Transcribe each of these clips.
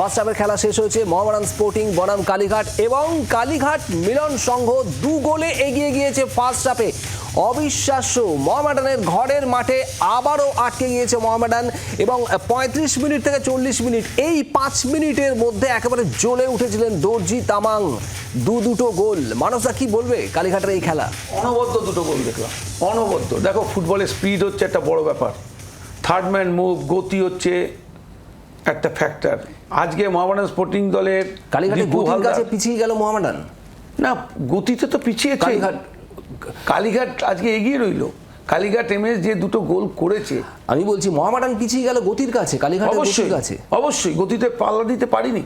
First হাফের খেলা শেষ হয়েছে মোহামেডান স্পোর্টিং বনাম কালীঘাট এবং কালীঘাট মিলন সংঘ দু গোলে এগিয়ে গিয়েছে ফার্স্ট হাফে অবিশ্বাস্য, মোহামেডানের ঘরের মাঠে আবারও আটকে গিয়েছে মোহামেডান এবং পঁয়ত্রিশ মিনিট থেকে চল্লিশ মিনিট, এই পাঁচ মিনিটের মধ্যে একেবারে জ্বলে উঠেছিলেন দর্জি তামাং। দু দুটো গোল। মানুষরা কি বলবে কালীঘাটের এই খেলা? অনবদ্য দুটো গোল দেখলাম, অনবদ্য। দেখো ফুটবলের স্পিড হচ্ছে একটা বড় ব্যাপার। থার্ড ম্যান মুভ গতি হচ্ছে একটা ফ্যাক্টর আজকে মোহামেডান স্পোর্টিং দলের গতির কাছে পিছিয়ে গেল মোহামেডান। না গতিতে তো পিছিয়েছে। কালীঘাট কালীঘাট আজকে এগিয়ে রইল। কালীঘাট এমএস যে দুটো গোল করেছে। আমি বলছি মোহামেডান পিছিয়ে গেল গতির কাছে কালীঘাট অবশ্যই কাছে। অবশ্যই গতিতে পাল্লা দিতে পারিনি।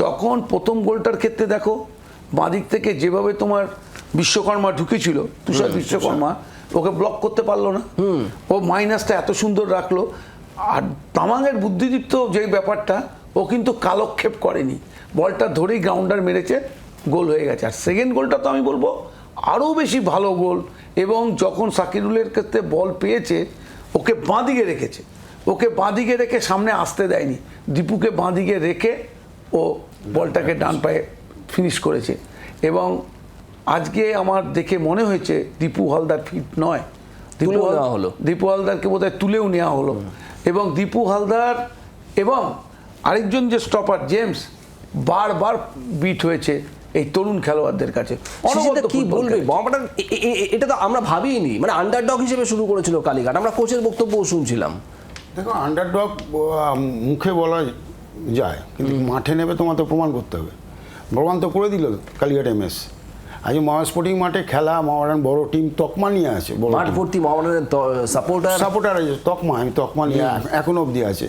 যখন প্রথম গোলটার ক্ষেত্রে দেখো বাঁদিক থেকে যেভাবে তোমার বিশ্বকর্মা ঢুকেছিল তুষার বিশ্বকর্মা ওকে ব্লক করতে পারল না। ও মাইনাসটা এত সুন্দর রাখল। আর তামাংয়ের বুদ্ধিদীপ্ত যে ব্যাপারটা ও কিন্তু কালক্ষেপ করেনি। বলটা ধরেই গ্রাউন্ডার মেরেছে গোল হয়ে গেছে। আর সেকেন্ড গোলটা তো আমি বলব আরও বেশি ভালো গোল। এবং যখন সাকিরুলের ক্ষেত্রে বল পেয়েছে ওকে বাঁদিকে রেখেছে। ওকে বাঁদিকে রেখে সামনে আসতে দেয়নি। দীপুকে বাঁদিকে রেখে ও বলটাকে ডান পায়ে ফিনিশ করেছে। এবং আজকে আমার দেখে মনে হয়েছে দীপু হালদার ফিট নয়। দীপু হলো। দীপু হালদারকে বোধহয় তুলেও নেওয়া হলো। এবং দীপু হালদার এবং আরেকজন যে স্টপার জেমস বারবার বিট হয়েছে এই তরুণ খেলোয়াড়দের কাছে। কি বলবে। মোহামেডান এটা তো আমরা ভাবিনি। মানে আন্ডারডগ হিসেবে শুরু করেছিল কালীঘাট। আমরা কোচের বক্তব্যও শুনছিলাম। দেখো আন্ডারডগ মুখে বলা যায় কিন্তু মাঠে নেবে তোমার তো প্রমাণ করতে হবে। প্রমাণ তো করে দিল কালিঘাট এমএস আজ মহা স্পোর্টিং মাঠে খেলা মহারান বড় টিম তকমা নিয়ে আছে মাঠ ভর্তি সাপোর্টার সাপোর্টার আছে তকমা আমি তকমা নিয়ে এখনও অবধি আছে।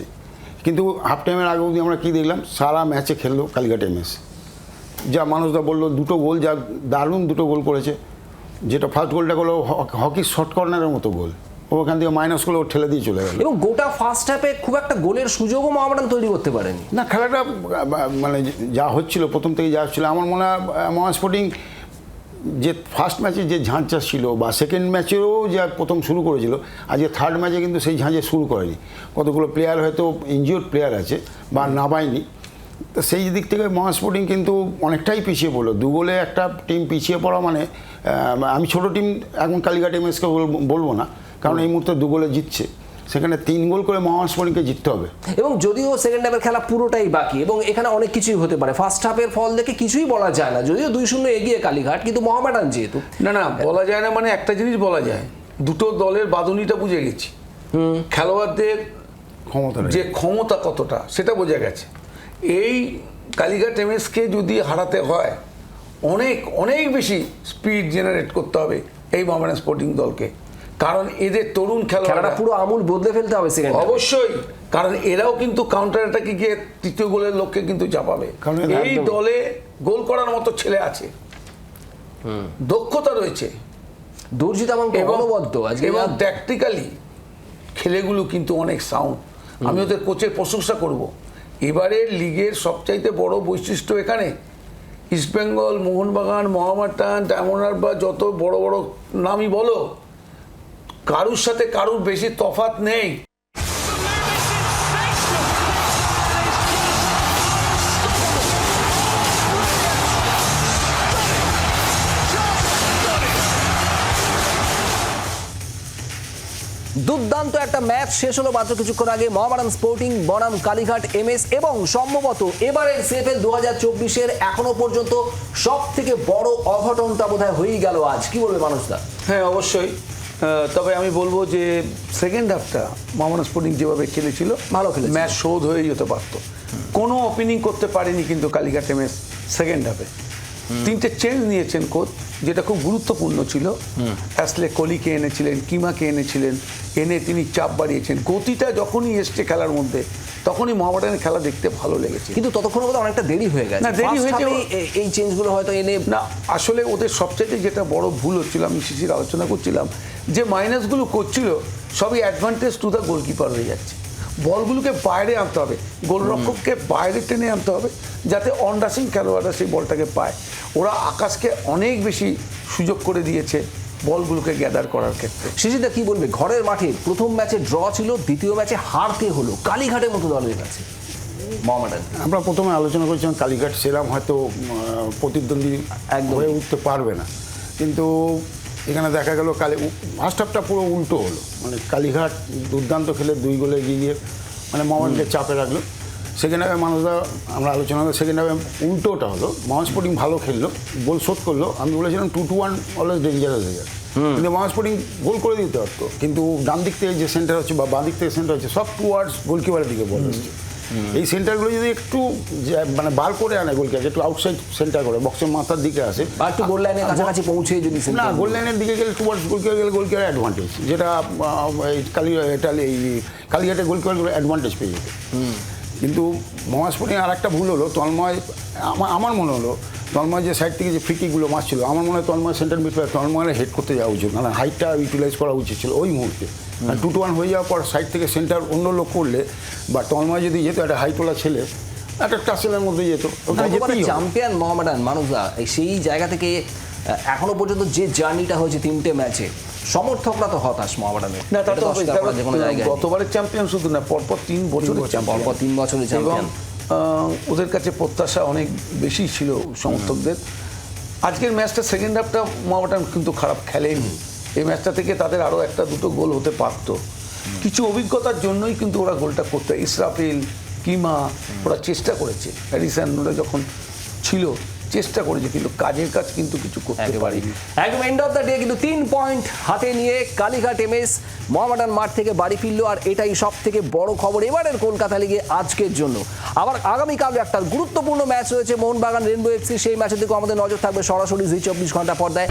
কিন্তু হাফ টাইমের আগে অবধি আমরা কী দেখলাম? সারা ম্যাচে খেললো কালিঘাট এমএস যা মানুষরা বলল দুটো গোল যা দারুণ দুটো গোল করেছে। যেটা ফার্স্ট গোলটা করল হকি শর্ট কর্নারের মতো গোল। ওখান থেকে মাইনাস করলে ও ঠেলে দিয়ে চলে গেল। এবং গোটা ফার্স্ট হাফে খুব একটা গোলের সুযোগও মোহামেডান তৈরি করতে পারেনি। না খেলাটা মানে যা হচ্ছিল প্রথম থেকে যা হচ্ছিল আমার মনে হয় মহা স্পোর্টিং যে ফার্স্ট ম্যাচে যে ঝাঁঝটা ছিল বা সেকেন্ড ম্যাচেও যা প্রথম শুরু করেছিল আজকে থার্ড ম্যাচে কিন্তু সেই ঝাঁঝে শুরু করেনি। কতগুলো প্লেয়ার হয়তো ইনজিওর প্লেয়ার আছে বা নামায়নি তো সেই দিক থেকে মহা স্পোর্টিং কিন্তু অনেকটাই পিছিয়ে পড়ল। দু গোলে একটা টিম পিছিয়ে পড়া মানে আমি ছোট টিম এখন কালীঘাট এমএসকে বলব না, কারণ এই মুহূর্তে দু গোলে জিতছে। সেখানে তিন গোল করে মহা স্পোর্টিংকে জিততে হবে। এবং যদিও সেকেন্ড হাফের খেলা পুরোটাই বাকি এবং এখানে অনেক কিছুই হতে পারে। ফার্স্ট হাফের ফল দেখে কিছুই বলা যায় না। যদিও দুই শূন্য এগিয়ে কালীঘাট কিন্তু মোহামেডান যেহেতু। না না বলা যায় না মানে একটা জিনিস বলা যায়। দুটো দলের বাদুনিটা বুঝে গেছি। খেলোয়াড়দের ক্ষমতা যে ক্ষমতা কতটা সেটা বোঝা গেছে। এই কালীঘাট এমএসকে যদি হারাতে হয় অনেক অনেক বেশি স্পিড জেনারেট করতে হবে এই মোহামেডান স্পোর্টিং দলকে। কারণ এদের তরুণ খেলাটা খেলোয়াড়রা পুরো আমূল বদলে ফেলতে হবে সেকেন্ড অবশ্যই। কারণ এরাও কিন্তু কাউন্টার অ্যাটাকে গিয়ে তৃতীয় গোলের লক্ষ্যে কিন্তু চাপাবে। কারণ এই দলে গোল করার মতো ছেলে আছে। দক্ষতা রয়েছে। দুর্জিত এবং অনবদ্য আজকে এবং ট্যাকটিক্যালি খেলেগুলো কিন্তু অনেক সাউন্ড আমি ওদের কোচের প্রশংসা করব। এবারের লিগের সবচাইতে বড় বৈশিষ্ট্য এখানে। ইস্টবেঙ্গল মোহনবাগান মহামাটান ডায়মন্ড বা যত বড় বড় নামই বলো কারুর সাথে কারুর বেশি তফাত নেই। দুর্দান্ত একটা ম্যাচ শেষ হলো মাত্র কিছুক্ষণ আগে। মোহামেডান স্পোর্টিং বনাম কালীঘাট এমএস এবং সম্ভবত এবারের সিএফএল দু হাজার চব্বিশের এখনও পর্যন্ত সব থেকে বড় অঘটনটা বোধহয় হয়েই গেল আজ। কি বলবে মানুষদা হ্যাঁ অবশ্যই। তবে আমি বলব যে সেকেন্ড হাফটা মোহাম্মদ স্পোর্টিং যেভাবে খেলেছিল ভালো খেলে ম্যাচ শোধ হয়ে যেতে পারতো। কোনো ওপেনিং করতে পারেনি কিন্তু কালিকা টেমেস সেকেন্ড হাফে তিনটে চেঞ্জ নিয়েছেন কোচ যেটা খুব গুরুত্বপূর্ণ ছিল। অ্যাসলে কলিকে এনেছিলেন কিমাকে এনেছিলেন এনে তিনি চাপ বাড়িয়েছেন। গতিটা যখনই এসছে খেলার মধ্যে তখনই মোহামেডানের খেলা দেখতে ভালো লেগেছে। কিন্তু ততক্ষণ বোধহয় অনেকটা দেরি হয়ে গেছে। না, দেরি হয়েছে। এই চেঞ্জগুলো হয়তো এনে না আসলে ওদের সবচেয়ে যেটা বড় ভুল হচ্ছিল আমি শিশির আলোচনা করছিলাম যে মাইনাসগুলো করছিল সবই অ্যাডভান্টেজ টু দ্য গোলকিপার হয়ে যাচ্ছে। বলগুলোকে বাইরে আনতে হবে। গোলরক্ষককে বাইরে টেনে আনতে হবে যাতে অনডাসিং খেলোয়াড়রা সেই বলটাকে পায়। ওরা আকাশকে অনেক বেশি সুযোগ করে দিয়েছে বলগুলোকে গ্যাদার করার ক্ষেত্রে। শিশিদা কি বলবে? ঘরের মাঠে প্রথম ম্যাচে ড্র ছিল দ্বিতীয় ম্যাচে হারতে হলো? কালীঘাটের মতো দলের কাছে। মোহামেডান আমরা প্রথমে আলোচনা করেছিলাম কালীঘাট সেরাম হয়তো প্রতিদ্বন্দ্বী একদম। হয়ে উঠতে পারবে না। কিন্তু এখানে দেখা গেল কালী ফার্স্ট হাফটা পুরো উল্টো হলো। মানে কালীঘাট দুর্দান্ত খেলে দুই গোলে এগিয়ে গিয়ে মানে মোহামেডকে চাপে রাখল। সেকেন্ড হাফে মানুষরা আমরা আলোচনা করলাম সেকেন্ড হাফে উল্টোটা হলো। মোহাম্মদ স্পোর্টিং ভালো খেললো গোল শোধ করল। আমি বলেছিলাম two two one always dangerous হয়ে যায়। কিন্তু মোহাম্মদ স্পোর্টিং গোল করে দিতে পারতো। কিন্তু ডান দিক থেকে যে সেন্টার হচ্ছে বা বাঁ দিক থেকে সেন্টার হচ্ছে সব টুয়ার্ডস গোলকিপারের দিকে বল হচ্ছে এই সেন্টারগুলো যদি একটু মানে বার করে আনে গোলকিপার একটু আউটসাইড সেন্টার করে বক্সের মাথার দিকে আসে। বা একটু গোল লাইনের কাছাকাছি পৌঁছে যদি না গোল লাইনের দিকে গেলে টুয়ার্ডস গোলকিপার গেলে গোলকিপার অ্যাডভান্টেজ যেটা কালী এটা এই কালীঘাটের গোলকিপারগুলো অ্যাডভান্টেজ পেয়ে যেত। কিন্তু মহাজ স্পোর্টিং আর একটা ভুল হলো তন্ময় আমার আমার মনে হলো তন্ময় যে সাইড থেকে যে ফ্রিকিগুলো মারছিল আমার মনে হয় তন্ময় সেন্টার মিডফিল্ডার তন্ময়ের হেড করতে যাওয়া উচিত। মানে হাইটটা ইউটিলাইজ করা উচিত ছিল ওই মুহূর্তে। টু টু ওয়ান হয়ে যাওয়ার পর সাইড থেকে সেন্টার অন্য লোক করলে বা তন্ময় যদি যেত একটা হাইটোলা ছেলে একটা টাসেলের মধ্যে যেত চ্যাম্পিয়ন মোহামেডান মানুষরা সেই জায়গা থেকে এখনও পর্যন্ত যে জার্নিটা হয়েছে তিনটে ম্যাচে সমর্থকরা তো হতাশ মোহামেডানের। না তা যে কোনো জায়গায় গতবারের চ্যাম্পিয়ন শুধু না পরপর তিন বছরের চ্যাম্পিয়ন পরপর তিন বছরের চ্যাম্পিয়ন ওদের কাছে প্রত্যাশা অনেক বেশি ছিল সমর্থকদের। আজকের ম্যাচটা সেকেন্ড হাফটা মোহামেডান কিন্তু খারাপ খেলেনি। এই ম্যাচটা থেকে তাদের আরও একটা দুটো গোল হতে পারত। কিছু অভিজ্ঞতার জন্যই কিন্তু ওরা গোলটা করতে। ইসরাফিল কিমা ওরা চেষ্টা করেছে। হ্যারিসন ওরা যখন ছিল চেষ্টা করেছে কিন্তু কাজের কাজ কিন্তু কিছু করতে পারেনি। একদম এন্ড অফ দ্য ডে কিন্তু তিন পয়েন্ট হাতে নিয়ে কালীঘাট এমএস মোহামেডান মাঠ থেকে বাড়ি ফিরলো আর এটাই সব থেকে বড় খবর এবারের কলকাতা লিগে আজকের জন্য। আবার আগামীকাল একটা গুরুত্বপূর্ণ ম্যাচ রয়েছে মোহনবাগান রেনবো এফসি সেই ম্যাচের দিকেও আমাদের নজর থাকবে সরাসরি জি চব্বিশ ঘণ্টা পর্দায়।